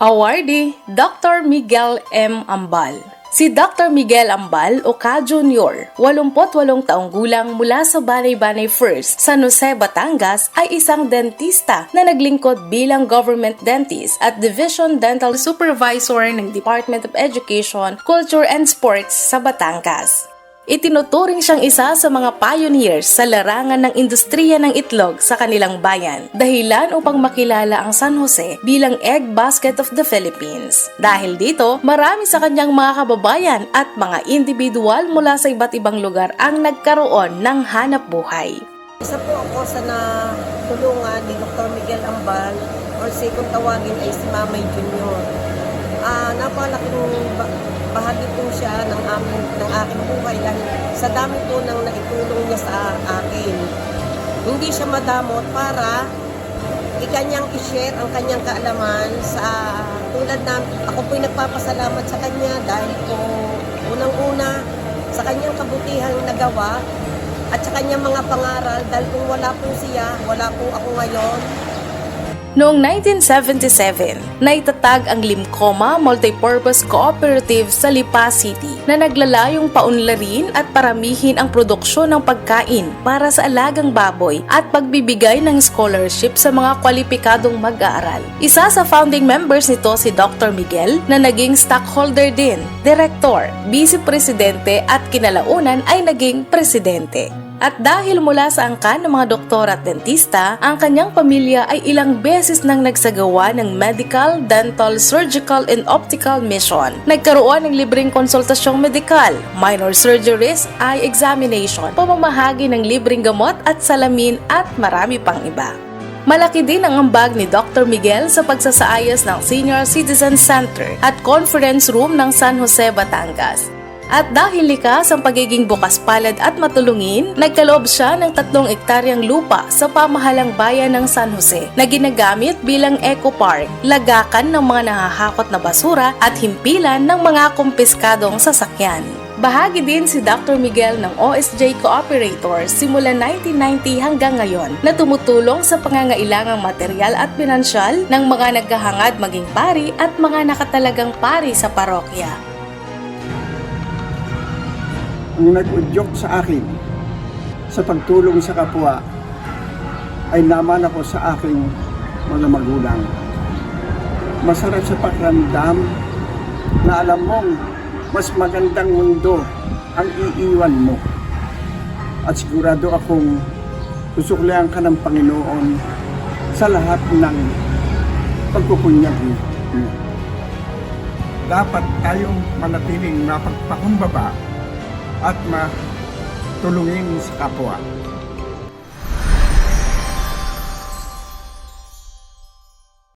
Awardee Dr. Miguel M. Ambal Si Dr. Miguel Ambal o Ka Jr., 88 taong gulang mula sa Banay-Banay First, San Jose, Batangas, ay isang dentista na naglingkod bilang government dentist at Division Dental Supervisor ng Department of Education, Culture and Sports sa Batangas. Itinuturing siyang isa sa mga pioneers sa larangan ng industriya ng itlog sa kanilang bayan, dahilan upang makilala ang San Jose bilang egg basket of the Philippines. Dahil dito, marami sa kanyang mga kababayan at mga individual mula sa iba't ibang lugar ang nagkaroon ng hanap buhay. Isa po ako sa natulungan ni Dr. Miguel Ambal or si kung tawagin ay si Mamay Junior. Ah, napakalaking ba- bahagi po siya ng, aming, ng aking buhay dahil sa dami po ng naitulong niya sa akin. Hindi siya madamot para ikanyang i-share ang kanyang kaalaman sa tulad na ako po'y nagpapasalamat sa kanya dahil po unang-una sa kanyang kabutihang nagawa at sa kanyang mga pangaral dahil kung wala po siya, wala po ako ngayon. Noong 1977, naitatag ang Limcoma Multipurpose Cooperative sa Lipa City na naglalayong paunlarin at paramihin ang produksyon ng pagkain para sa alagang baboy at pagbibigay ng scholarship sa mga kwalipikadong mag-aaral. Isa sa founding members nito si Dr. Miguel na naging stockholder din, director, vice-presidente at kinalaunan ay naging presidente. At dahil mula sa angkan ng mga doktor at dentista, ang kanyang pamilya ay ilang beses nang nagsagawa ng medical, dental, surgical, and optical mission. Nagkaroon ng libreng konsultasyong medikal, minor surgeries, eye examination, pamamahagi ng libreng gamot at salamin at marami pang iba. Malaki din ang ambag ni Dr. Miguel sa pagsasaayos ng Senior Citizen Center at Conference Room ng San Jose, Batangas. At dahil likas ang pagiging bukas palad at matulungin, nagkaloob siya ng tatlong ektaryang lupa sa pamahalang bayan ng San Jose na ginagamit bilang eco park, lagakan ng mga nahahakot na basura at himpilan ng mga kumpiskadong sasakyan. Bahagi din si Dr. Miguel ng OSJ Cooperator simula 1990 hanggang ngayon na tumutulong sa pangangailangang material at pinansyal ng mga naghahangad maging pari at mga nakatalagang pari sa parokya. Ang nag-udyok sa akin sa pagtulong sa kapwa ay naman ako sa aking mga magulang. Masarap sa pakiramdam na alam mong mas magandang mundo ang iiwan mo. At sigurado akong susuklihan ka ng Panginoon sa lahat ng pagpupunyag mo. dapat tayong manatiling mapagpakumbaba at matulungin sa kapwa.